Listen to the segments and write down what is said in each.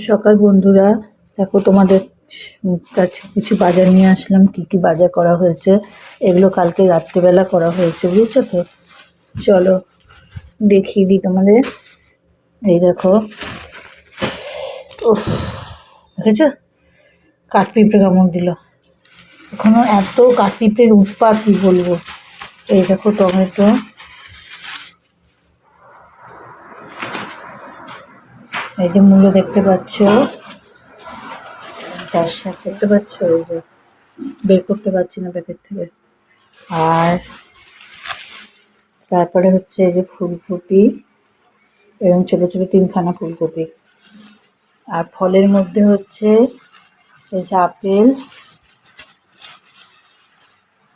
সকাল বন্ধুরা। দেখো তোমাদের কাছে কিছু বাজার নিয়ে আসলাম, কি কি বাজার করা হয়েছে। এগুলো কালকে রাত্রিবেলা করা হয়েছে, বুঝেছ তো? চলো দেখিয়ে দিই তোমাদের। এই দেখো। ও দেখেছ? কাঠপিঁপড়ে কামড় দিল। এখনও এত কাঠপিঁপড়ের উৎপাত, কি বলব? এই দেখো টমেটো। এই যে মূল্য দেখতে পাচ্ছ চার শাক দেখতে পাচ্ছ এই যে বের করতে পারছি না প্যাকেট থেকে। আর তারপরে হচ্ছে এই যে ফুলকপি এবং ছোটো ছোটো তিনখানা ফুলকপি। আর ফলের মধ্যে হচ্ছে এই যে আপেল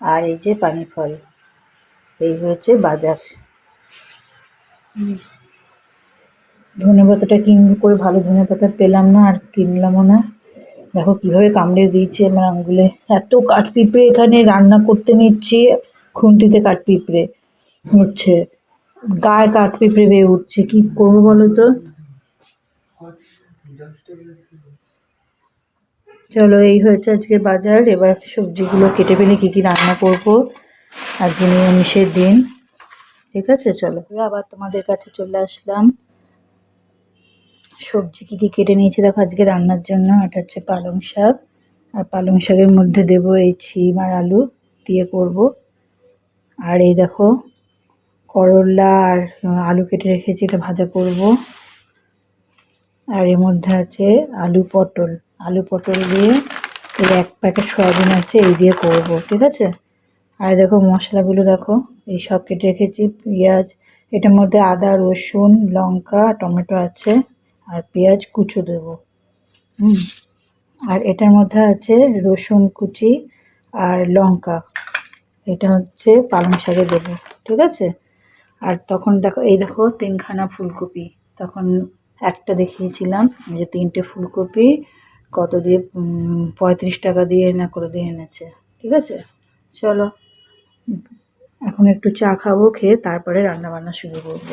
আর এই যে পানি ফল এই হচ্ছে বাজার। ধনে পাতাটা কিনবো করে ভালো ধনে পাতা পেলাম না আর কিনলামও না। দেখো কীভাবে কামড়ে দিয়েছে আমার আঙুলে। এত কাঠ পিঁপড়ে এখানে রান্না করতে নিচ্ছি, খুন্তিতে কাঠ পিঁপড়ে উঠছে। গায়ে কাঠ পিঁপড়ে বেয়ে উঠছে, কী করব বলো তো? চলো, এই হয়েছে আজকে বাজার। এবার সবজিগুলো কেটে ফেলে কী কী রান্না করব। আজকে নিরামিষের দিন। ঠিক আছে, চলো। আবার তোমাদের কাছে চলে আসলাম। সবজি কী কী কেটে নিয়েছি? দেখো, আজকে রান্নার জন্য এটা হচ্ছে পালং শাক। আর পালং শাকের মধ্যে দেব এই ছিম আর আলু দিয়ে করব। আর এই দেখো, করলা আর আলু কেটে রেখেছি, এটা ভাজা করব। আর এর মধ্যে আছে আলু পটল। আলু পটল দিয়ে এই এক প্যাকেট সয়াবিন আছে, এই দিয়ে করব, ঠিক আছে? আর দেখো, মশলাগুলো দেখো, এই সব কেটে রেখেছি, পেঁয়াজ, এটার মধ্যে আদা, রসুন, লঙ্কা, টমেটো আছে। আর পেঁয়াজ কুচো দেব। হুম। আর এটার মধ্যে আছে রসুন কুচি আর লঙ্কা। এটা হচ্ছে পালং শাকে দেবো, ঠিক আছে? আর তখন দেখো, এই দেখো তিনখানা ফুলকপি। তখন একটা দেখিয়েছিলাম যে তিনটে ফুলকপি কত দিয়ে পঁয়ত্রিশ টাকা দিয়ে না করে দিয়ে এনেছে, ঠিক আছে? চলো, এখন একটু চা খাব, খেয়ে তারপরে রান্না বান্না শুরু করব।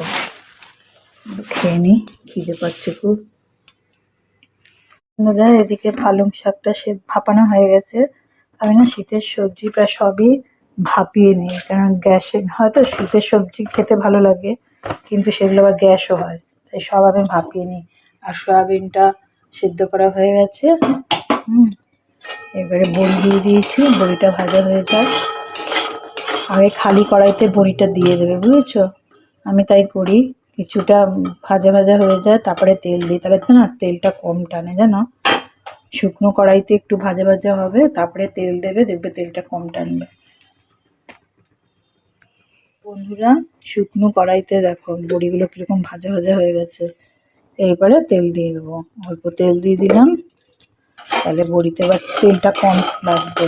খেয়ে নিই খিদে পাচ্ছে খুব। বন্ধুরা, এদিকে পালং শাকটা সে ভাপানো হয়ে গেছে। আমি না শীতের সবজি প্রায় সবই ভাপিয়ে নিই, কারণ গ্যাসে, হয়তো শীতের সবজি খেতে ভালো লাগে, কিন্তু সেগুলো আবার গ্যাসও হয়, তাই সব আমি ভাপিয়ে নিই। আর সয়াবিনটা সিদ্ধ করা হয়ে গেছে। হুম, এবারে বড়ি দিয়ে দিয়েছি, বড়িটা ভাজা হয়ে যায় আগে খালি কড়াইতে বড়িটা দিয়ে দেবে, বুঝেছ? আমি তাই করি। কিছুটা ভাজা ভাজা হয়ে যায়, তারপরে তেল দিই। তাহলে তো না, তেলটা কম টানে, জানো? শুকনো কড়াইতে একটু ভাজা ভাজা হবে, তারপরে তেল দেবে, দেখবে তেলটা কম টানবে। বন্ধুরা, শুকনো কড়াইতে দেখো, বড়িগুলো কীরকম ভাজা ভাজা হয়ে গেছে। এরপরে তেল দিয়ে দেবো। অল্প তেল দিয়ে দিলাম, তাহলে বড়িতে এবার তেলটা কম লাগবে।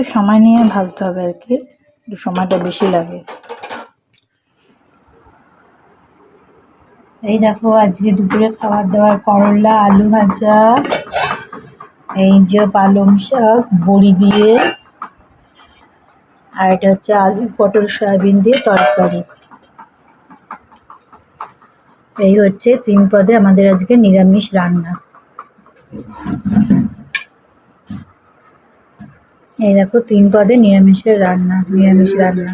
একটু সময় নিয়ে ভাজতে হবে আর কি। একটু সময়টা বেশি লাগে। এই দেখো, আজকে দুপুরে খাবার দাবার করলা, আলু ভাজা, এই যে পালং শাক, বড়ি দিয়ে, আর এটা হচ্ছে আলু, পটল, সয়াবিন দিয়ে তরকারি। এই হচ্ছে তিন পদে আমাদের আজকে নিরামিষ রান্না। এই দেখো তিন পদে নিরামিষের রান্না নিরামিষ রান্না।